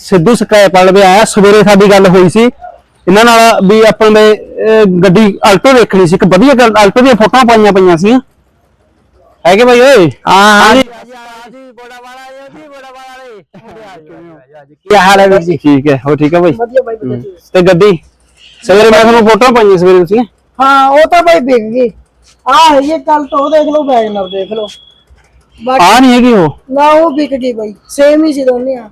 Sidhu scrap ਵਾਲੇ ਦੇ ਆਇਆ ਸਵੇਰੇ ਸਾਡੀ ਗੱਲ ਹੋਈ ਸੀ। ਇਹਨਾਂ ਨਾਲ ਵੀ ਆਪਾਂ ਨੇ ਗੱਡੀ ਆਲਟੋ ਦੇਖਣੀ ਸੀ ਇੱਕ ਵਧੀਆ ਗੱਲ ਆਲਟੋ ਦੀਆਂ ਫੋਟੋਆਂ ਪਾਈਆਂ ਪਈਆਂ ਸੀ। ਹੈਗੇ ਭਾਈ ਓਏ? ਹਾਂ ਜੀ ਬੋੜਾ ਵਾਲਾ ਜੀ ਬੋੜਾ ਵਾਲਾ ਕੀ ਹਾਲ ਹੈ ਵੀਰ ਜੀ? ਠੀਕ ਹੈ ਹੋ ਠੀਕ ਭਾਈ ਵਧੀਆ। ਤੇ ਗੱਡੀ? ਸਵੇਰੇ ਮੈਂ ਤੁਹਾਨੂੰ ਫੋਟੋਆਂ ਪਾਈਆਂ ਸਵੇਰੇ ਤੁਸੀਂ। ਹਾਂ ਉਹ ਤਾਂ ਬਾਈ ਵਿਕ ਗਈ। ਆ ਹੈਗੀ ਕੱਲ ਤੋਂ ਉਹ ਦੇਖ ਲਓ ਵੈਗਨਰ ਦੇਖ ਲਓ। ਆ ਨਹੀਂ ਹੈਗੀ ਉਹ। ਨਾ ਉਹ ਵਿਕ ਗਈ ਬਾਈ। ਸੇਮ ਹੀ ਸੀ ਦੋਨੇ ਆ।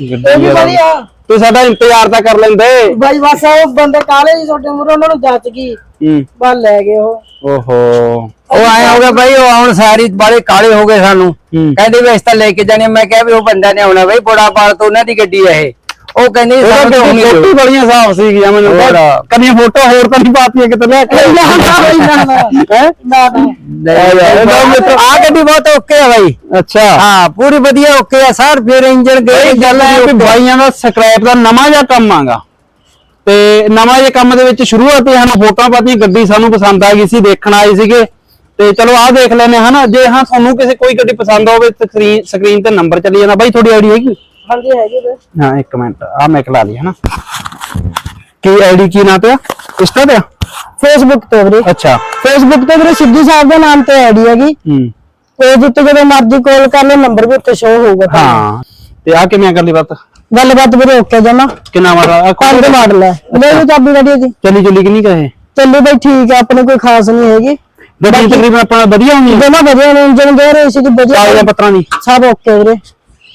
ਇਹ ਵੀ ਗੱਡੀ ਵਾਲਾ। ਵਧੀਆ ਤੂੰ ਸਾਡਾ ਇੰਤਜ਼ਾਰ ਤਾਂ ਕਰ ਲੈਂਦੇ। ਬਾਈ ਬਸ ਉਹ ਬੰਦੇ ਕਾਲੇ ਸੀ ਤੁਹਾਡੇ ਮੂਰੇ ਉਹਨਾਂ ਨੂੰ ਜੱਚ ਗਈ ਹੂੰ। ਬਸ ਲੈ ਗਏ ਉਹ। ਓਹੋ। ਉਹ ਆਏ ਹੋ ਗਏ ਭਾਈ ਉਹ ਹੁਣ ਸਾਰੀ ਬਾਲੇ ਕਾਲੇ ਹੋ ਗਏ ਸਾਨੂੰ। ਕਹਿੰਦੇ ਵੀ ਇਸ ਤਾਂ ਲੈ ਕੇ ਜਾਣੇ ਮੈਂ ਕਿਹਾ ਵੀ ਉਹ ਬੰਦਾ ਨੇ ਆਉਣਾ ਭਾਈ ਬੋੜਾ ਪਾਲ ਤੋਂ ਉਹਨਾਂ ਦੀ ਗੱਡੀ ਹੈ ਇਹ। ਉਹ ਕਹਿੰਦੇ ਉਹਦਾ ਤਾਂ ਨਹੀਂ ਫੋਟੋ ਬੜੀਆਂ ਸਾਫ਼ ਸੀ ਗਿਆ ਮੈਨੂੰ ਹੋਰ। ਕਦੀ ਫੋਟੋ ਹੋਰ ਤਾਂ ਨਹੀਂ ਪਾਤੀਆਂ ਕਿਤੇ ਲੈ ਕੇ ਨਾ ਨਾ ਬਾਈ ਨਾ ਆ ਗੱਡੀ ਬਹੁਤ ਓਕੇ ਆ ਭਾਈ ਅੱਛਾ। ਹਾਂ ਪੂਰੀ ਵਧੀਆ ਓਕੇ ਆ ਸਰ ਫਿਰ ਇੰਜਨ ਗਏ ਗੱਲ ਹੈ ਕਿ ਬਾਈਆਂ ਦਾ ਸਕ੍ਰੈਪ ਦਾ ਨਵਾਂ ਜਿਹਾ ਕੰਮ ਆਗਾ। ਤੇ ਨਵਾਂ ਜਿਹਾ ਕੰਮ ਦੇ ਵਿੱਚ ਸ਼ੁਰੂਆਤ ਹੀ ਸਾਨੂੰ ਫੋਟੋਆਂ ਪਾਤੀਆਂ ਗੱਡੀ ਸਾਨੂੰ ਪਸੰਦ ਆ ਗਈ ਸੀ ਦੇਖਣ ਆਏ ਸੀਗੇ। ਤੇ ਚਲੋ ਆਹ ਦੇਖ ਲੈਨੇ ਹਨਾ? ਜੇ ਹਾਂ ਤੁਹਾਨੂੰ ਕਿਸੇ ਕੋਈ ਗੱਡੀ ਪਸੰਦ ਹੋਵੇ ਸਕਰੀਨ ਸਕਰੀਨ ਤੇ ਨੰਬਰ ਚੱਲੀ ਜਾਣਾ ਬਾਈ ਤੁਹਾਡੀ ਆਈਡੀ ਹੈਗੀ? ਹਾਂਜੀ ਹੈਗੇ ਬਈ ਹਾਂ ਇੱਕ ਮਿੰਟ। ਆ ਮੈਂ ਖਲਾ ਲਈ ਹਨਾ? ਕੀ ਆਈਡੀ ਕੀ ਨਾਂ ਤੇ ਆ ਇੰਸਟਾ ਤੇ ਆ? ਫੇਸਬੁੱਕ ਤੇ ਵੀਰੇ। ਅੱਛਾ। ਫੇਸਬੁੱਕ ਤੇ ਵੀਰੇ ਸਿੱਧੂ ਸਾਹਿਬ ਦੇ ਨਾਮ ਤੇ ਆਈਡੀ ਹੈਗੀ। ਹੂੰ। ਉਹ ਜਿੱਤੇ ਜਦੋਂ ਮਰਜ਼ੀ ਕਾਲ ਕਰ ਲਓ ਨੰਬਰ ਵੀ ਉੱਤੇ ਸ਼ੋ ਹੋਊਗਾ ਤੁਹਾਨੂੰ। ਹਾਂ ਤੇ ਆ ਕਿਵੇਂ ਕਰ ਲਈ ਬਾਤ ਗੱਲਬਾਤ ਵੀਰੇ ਓਕੇ ਜਮਾ ਕਿੰਨਾ ਵਾਰ ਪੰਜ ਮਾਡਲ ਹੈ ਲੈ ਲਓ ਚਾਬੀ ਗੱਡੀ ਦੀ ਚੱਲੀ ਚੱਲੀ ਕਿ ਨਹੀਂ ਕਹੇ ਚੱਲੀ ਬਈ ਠੀਕ ਹੈ ਆਪਣੇ ਕੋਈ ਖਾਸ ਨਹੀਂ ਹੈਗੀ। ਗੱਡੀ ਤਕਰੀਬਨ ਆਪਣਾ ਵਧੀਆ ਹੋਣੀ ਹੈ ਦੋਨੋਂ ਵਧੀਆ ਨੇ ਇੰਜਨ ਗੇਅਰ ਏਸੀ ਦੀ ਵਧੀਆ। ਕਾਗਜ਼ਾਂ ਪੱਤਰਾਂ ਦੀ। ਸਭ ਓਕੇ ਵੀਰੇ।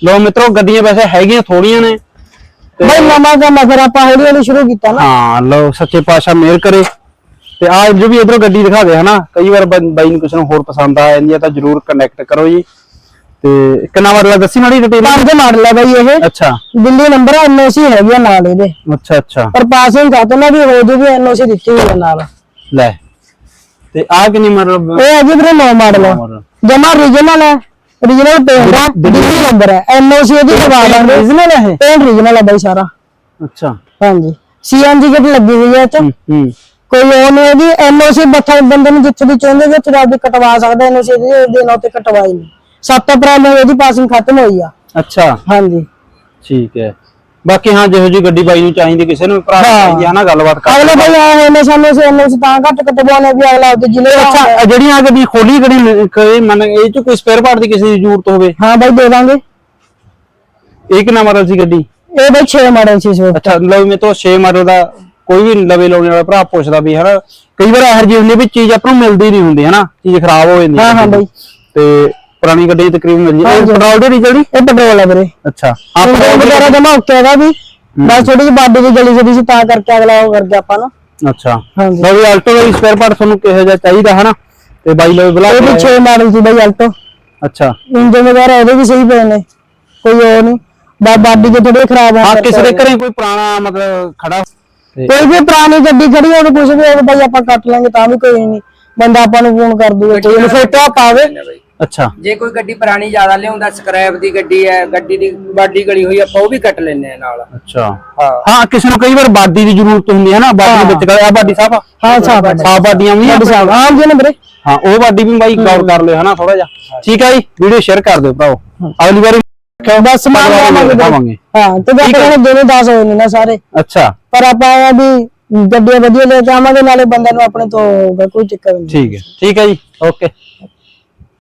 ਲੋ ਮਿੱਤਰੋ ਗੱਡੀਆਂ ਵੈਸੇ ਹੈਗੀਆਂ ਥੋੜੀਆਂ ਨੇ। ਬਈ ਨਵਾਂ ਕੰਮ ਆ, ਫਿਰ ਆਪਾਂ ਹੌਲੀ ਹੌਲੀ ਸ਼ੁਰੂ ਕੀਤਾ ਨਾ। ਹਾਂ ਲੋ ਸੱਚੇ ਪਾਤਸ਼ਾਹ ਮਿਹਰ ਕਰੇ। ਤੇ ਆ ਜੋ ਵੀ ਇਧਰੋਂ ਗੱਡੀ ਦਿਖਾ ਦੇ ਹਨਾ। ਕਈ ਵਾਰ ਬੰ- ਬਾਈ ਨੂੰ ਕਿਸੇ ਨੂੰ ਹੋਰ ਪਸੰਦ ਆ ਜਾਂਦੀ ਹੈ ਤਾਂ ਜਰੂਰ ਕਨੈਕਟ ਕਰੋ ਜੀ। ਤੇ ਕਿੰਨਾ ਵਾਰ ਦੱਸੀ ਮਾੜੀ ਡਿਟੇਲ ਪੰਜ ਮਾਡਲ ਹੈ ਬਈ ਇਹ। ਅੱਛਾ। ਦਿੱਲੀ ਨੰਬਰ ਐਨਓਸੀ ਹੈਗੀ ਆ ਨਾਲ ਇਹਦੇ। ਅੱਛਾ ਅੱਛਾ। ਪਰ ਪਾਸਿੰਗ ਚਾਹਤੇ ਨਾ ਵੀ ਹੋ ਜੂਗੀ ਐਨਓਸੀ ਦਿੱਤੀ ਹੋਈ ਹੈ ਨਾਲ। ਲੈ। ਤੇ ਆ ਕਿੰਨੀ ਮਤਲਬ ਇਹ ਹੈਗੀ ਵੀਰੇ ਨੌ ਮਾਡਲ। ਜਮਾ ਰੀਜਨਲ ਹੈ ਰੀਜਨਲ ਪੇਂਟ ਹੈ ਦਿੱਲੀ ਨੰਬਰ ਹੈ ਐਨਓਸੀ ਇਹਦੀ ਕਰਵਾ ਦਾਂਗੇ। ਰੀਜਨਲ ਹੈ ਪੇਂਟ ਰੀਜਨਲ ਹੈ ਬਈ ਸਾਰਾ। ਅੱਛਾ। ਹਾਂਜੀ। ਸੀਐਨਜੀ ਕਿਟ ਲੱਗੀ ਹੋਈ ਹੈ ਇਹ ਚ। ਕੋਈ ਉਹ ਨਹੀਂ ਇਹਦੀ ਐਨਓਸੀ ਬੱਥਾ ਬੰਦੇ ਨੂੰ ਜਿੱਥੇ ਚਾਹੁੰਦੇ ਵੀ ਉੱਥੇ ਜਾ ਕੇ ਕਟਵਾ ਸਕਦਾ ਐਨਓਸੀ ਦੇ ਦਿਨ ਉੱਤੇ ਕਟਵਾਈ ਨਹੀਂ 7 ਅਪ੍ਰੈਲ ਨੂੰ ਇਹਦੀ ਪਾਸਿੰਗ ਖਤਮ ਹੋਈ ਆ। ਅੱਛਾ। ਹਾਂਜੀ। ਠੀਕ ਹੈ। ਬਾਕੀ ਹਾਂ ਜਿਹੋ ਜੀ ਗੱਡੀ ਬਾਈ ਨੂੰ ਚਾਹੀਦੀ ਕਿਸੇ ਨੂੰ ਵੀ ਭਰਾ ਨੂੰ ਹਾਂ। ਚਾਹੀਦੀ ਆ ਨਾ ਗੱਲਬਾਤ ਕਰ। ਅਗਲੇ ਬਈ ਆਏ ਨੇ ਸਾਨੂੰ ਅਸੀਂ ਐਨਓਸੀ ਤਾਂ ਘੱਟ ਕਟਵਾਉਣੇ ਵੀ ਅਗਲਾ ਉਹਦੇ ਜ਼ਿਲ੍ਹੇ ਦਾ ਅੱਛਾ ਹੈ। ਇਹ ਜਿਹੜੀਆਂ ਗੱਡੀ ਖੋਲੀ ਗੱਡੀ ਕੋਈ ਮਨ ਇਹ ਚ ਕੋਈ ਸਪੇਅਰ ਪਾਰਟ ਦੀ ਕਿਸੇ ਦੀ ਜ਼ਰੂਰਤ ਹੋਵੇ? ਹਾਂ ਬਈ ਦੇ ਦਾਂਗੇ। ਇਹ ਕਿੰਨਾ ਮਾਡਲ ਸੀ ਗੱਡੀ? ਇਹ ਬਈ 6 ਮਾਡਲ ਸੀ ਵਕਤ। ਅੱਛਾ ਲਓ ਮੇ ਤੋਂ 6 ਮਾਡਲ ਦਾ ਕੋਈ ਵੀ ਲਵੇ ਲਾਉਣੇ ਵਾਲਾ ਭਰਾ ਪੁੱਛਦਾ ਵੀ ਹਨਾ। ਕਈ ਵਾਰ ਇਹੋ ਜਿਹੀ ਹੁੰਦੀ ਵੀ ਚੀਜ਼ ਆਪਾਂ ਨੂੰ ਮਿਲਦੀ ਨਹੀਂ ਹੁੰਦੀ ਹਨਾ। ਚੀਜ਼ ਖਰਾਬ ਹੋ ਜਾਂਦੀ ਹਾਂ, ਹਾਂ ਬਈ। ਤੇ ਪੁਰਾਣੀ ਗੱਡੀ ਤਕਰੀਬਨ ਮਿਲ ਇਹ ਹਾਂਜੀ। ਪੈਟਰੋਲ ਦੀ ਡੀਜ਼ਲ ਦੀ? ਇਹ ਪੈਟਰੋਲ ਹੈ ਵੀਰੇ। ਅੱਛਾ। ਆ ਇੰਜਨ ਪੈਟਰੋਲ ਵਗੈਰਾ ਜਮਾ ਓਕੇ ਹੈਗਾ ਵੀ। ਬਸ ਥੋੜੀ ਜਿਹੀ ਬਾਡੀ ਦੀ ਗਲੀ ਜਿਹੜੀ ਸੀ ਤਾਂ ਕਰਕੇ ਅਗਲਾ ਉਹ ਕਰ ਗਿਆ ਆਪਾਂ ਨੂੰ। ਅੱਛਾ। ਹਾਂਜੀ। ਲਓ ਵੀ ਆਲਟੋ ਦਾ ਸਪੇਅਰ ਪਾਰਟ ਤੁਹਾਨੂੰ ਕਿਹੋ ਜਿਹਾ ਚਾਹੀਦਾ ਹਨਾ? ਤੇ ਬਾਈ ਲਓ ਬੁਲਾ ਇਹ ਵੀ 6 ਮਾਡਲ ਸੀ ਬਈ ਅਲਟੋ ਅੱਛਾ। ਇੰਜਨ ਵਗੈਰਾ ਇਹਦੇ ਵੀ ਸਹੀ ਪਏ ਨੇ। ਕੋਈ ਉਹ ਨਹੀਂ। ਬਾ ਬਾਡੀ ਦੇ ਥੋੜੇ ਖਰਾਬ ਆ ਹਾਂ ਕਿਸੇ ਦੇ ਘਰੇ ਕੋਈ ਪੁਰਾਣਾ ਮਤਲਬ ਖੜਾ ਤੇ ਕੋਈ ਵੀ ਪੁਰਾਣੀ ਗੱਡੀ ਖੜੀ ਹੋਵੇ ਕੁਝ ਵੀ ਹੋਵੇ ਬਈ ਆਪਾਂ ਕੱਟ ਲਾਂਗੇ ਤਾਂ ਵੀ ਕੋਈ ਨਹੀਂ। ਬੰਦਾ ਆਪਾਂ ਨੂੰ ਫੋਨ ਕਰ ਦੂਗਾ ਕੋਈ ਫੋਟੋ ਪਾਵੇ ਅੱਛਾ। ਜੇ ਕੋਈ ਗੱਡੀ ਪੁਰਾਣੀ ਜ਼ਿਆਦਾ ਲਿਆਉਂਦਾ ਸਕ੍ਰੈਪ ਦੀ ਗੱਡੀ ਹੈ ਗੱਡੀ ਦੀ ਬਾਡੀ ਗਲੀ ਹੋਈ ਆਪਾਂ ਉਹ ਵੀ ਕੱਟ ਲੈਣੇ ਆ ਨਾਲ। ਅੱਛਾ। ਹਾਂ। ਹਾਂ ਕਿਸੇ ਨੂੰ ਕਈ ਵਾਰ ਬਾਡੀ ਦੀ ਜ਼ਰੂਰਤ ਹੁੰਦੀ ਹੈ ਨਾ ਬਾਡੀ ਦੇ ਵਿੱਚ ਆ ਬਾਡੀ ਸਾਫ਼ ਹਾਂ ਸਾਫ਼ ਹੈ ਸਾਫ਼ ਬਾਡੀਆਂ ਵੀ ਆ। ਸਾਡੀ ਸਾਫ਼ ਹਾਂ ਜੀ ਨੰਬਰੇ ਹਾਂ ਉਹ ਬਾਡੀ ਵੀ ਬਾਈ ਗੌਰ ਕਰ ਲਿਓ ਹਨਾ ਥੋੜਾ ਜਿਹਾ। ਠੀਕ ਹੈ ਜੀ ਵੀਡੀਓ ਸ਼ੇਅਰ ਕਰ ਦਿਓ ਭਰਾਓ ਅਗਲੀ ਵਾਰੀ ਬਸ ਲਿਆਵਾਂਗੇ ਦਿਖਾਵਾਂਗੇ ਹਾਂ ਤੇ ਬਾਕੀ ਦੋਨੇ 10 ਹੋਏ ਨੇ ਨਾ ਸਾਰੇ। ਅੱਛਾ। ਪਰ ਆਪਾਂ ਆ ਵੀ ਗੱਡੀਆਂ ਵਧੀਆ ਲੈ ਕੇ ਆਵਾਂਗੇ ਨਾਲੇ ਬੰਦੇ ਨੂੰ ਆਪਣੇ ਤੋਂ ਕੋਈ ਚੱਕਰ ਨਹੀਂ। ਠੀਕ ਹੈ। ਠੀਕ ਹੈ ਜੀ ਓਕੇ।